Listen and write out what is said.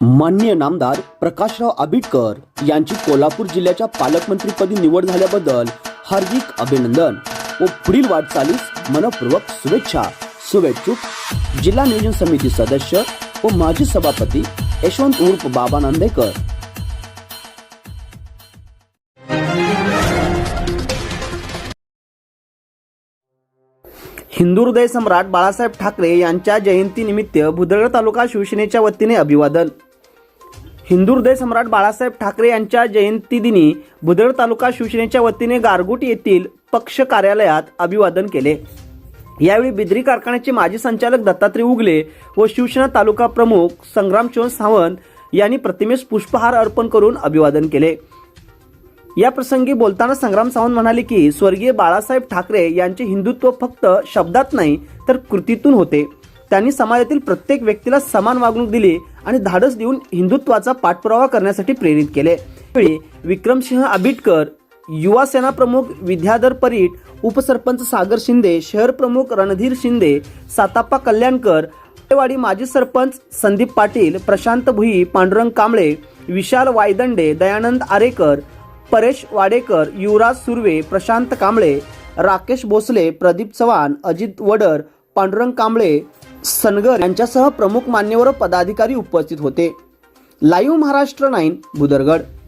मान्य नामदार प्रकाशराव आबिटकर यांची कोल्हापूर जिल्ह्याच्या पालकमंत्रीपदी निवड झाल्याबद्दल हार्दिक अभिनंदन व पुढील वाटचालीस मनपूर्वक शुभेच्छा. शुभेच्छुक जिल्हा नियोजन समिती सदस्य व माजी सभापती यशवंत उर्फ बाबा नांदेकर. हिंदू हृदय सम्राट बाळासाहेब ठाकरे यांच्या जयंतीनिमित्त भुदळ तालुका शिवसेनेच्या वतीने अभिवादन. हिंदुर्दय सम्राट बाळासाहेब ठाकरे यांच्या जयंतीदिनी भुदळ तालुका शिवसेनेच्या वतीने गारगुट येथील पक्ष कार्यालयात अभिवादन केले. यावेळी बिद्री कारखान्याचे माजी संचालक दत्तात्रय उगले व शिवसेना तालुका प्रमुख संग्रामचंद सावंत यांनी प्रतिमेस पुष्पहार अर्पण करून अभिवादन केले. या प्रसंगी बोलताना संग्राम सावंत म्हणाले की स्वर्गीय बाळासाहेब ठाकरे यांचे हिंदुत्व फक्त शब्दात नाही तर कृतीतून होते. त्यांनी समाजातील प्रत्येक व्यक्तीला समान वागणूक दिली आणि धाडस देऊन हिंदुत्वाचा पाठपुरावा करण्यासाठी प्रेरित केले. विक्रमसिंह आबिटकर युवा सेना प्रमुख विद्याधर परीट उपसरपंच सागर शिंदे शहर प्रमुख रणधीर शिंदे साताप्पा कल्याणकर वाडी माजी सरपंच संदीप पाटील प्रशांत भुई पांडुरंग कांबळे विशाल वायदंडे दयानंद आरेकर परेश वाडेकर युवराज सुर्वे प्रशांत कांबळे राकेश भोसले प्रदीप चव्हाण अजित वडर पांडुरंग कांबळे सनगर यांच्यासह प्रमुख मान्यवर पदाधिकारी उपस्थित होते. Live Maharashtra nine Bhudargad